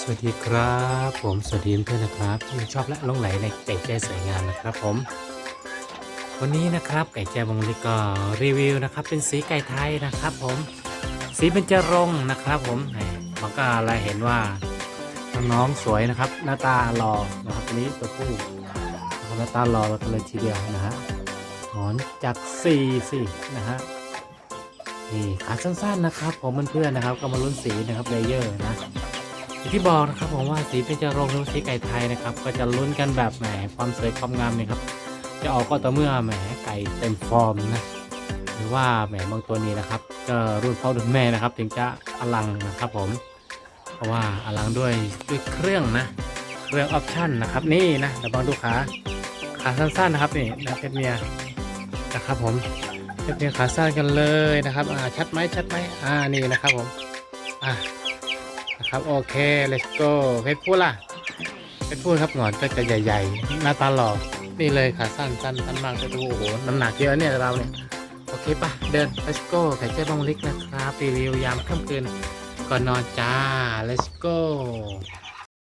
สวัสดีครับ ผมสวัสดีเพื่อนนะครับที่ชอบและลงไหลในไก่แจ้สวยงามนะครับผม วันนี้นะครับไก่แจ้บางลิก็รีวิวนะครับ เป็นสีไก่ไทยนะครับ ผม สีเป็นจรงนะครับ ผมมันก็เราเห็นว่าน้องๆสวยนะครับ หน้าตาหล่อนะครับตัวนี้ตัวผู้หน้าตาหล่อกันเลยทีเดียวนะฮะหอนจากสี่สี่นะฮะ นี่ขาสั้นๆนะครับผมเพื่อนๆนะครับ ก็มาลุ้นสีนะครับเลเยอร์นะอย่างที่บอกนะครับผมว่าสีเป็นจรงหรือสีไก่ไทยนะครับ ก็จะลุ้นกันแบบแหมความสวยความงามเนี่ยครับ จะออกก็ต่อเมื่อแหมไก่เต็มฟอร์มนะหรือว่าแหมบางตัวนี้นะครับก็รุ่นพ่อรุ่นแม่นะครับ ถึงจะอลังนะครับผมเพราะว่าอลังด้วยด้วยเครื่องนะเครื่องออปชั่นนะครับนี่นะเดี๋ยวบางดูขาขาสั้นๆนะครับนี่นะเพชรเมียนะครับผม เรียขาสั้นกันเลยนะครับ อ่า ชัดไหมชัดไหมอ่า นี่นะครับผม อ่านะครับ โอเค let's go เพชรพูดล่ะเพชรพูดครับหงอนก็จะใหญ่ๆ หน้าตาหล่อ นี่เลยขาสั้นสั้นสั้นมากจะดูโอ้โห น้ำหนักเยอะเนี่ยเราเนี่ย โอเคปะเดิน let's go ไข่เจ๊บองลิกนะครับ รีวิวยามค่ำคืนก่อนนอนจ้า let's go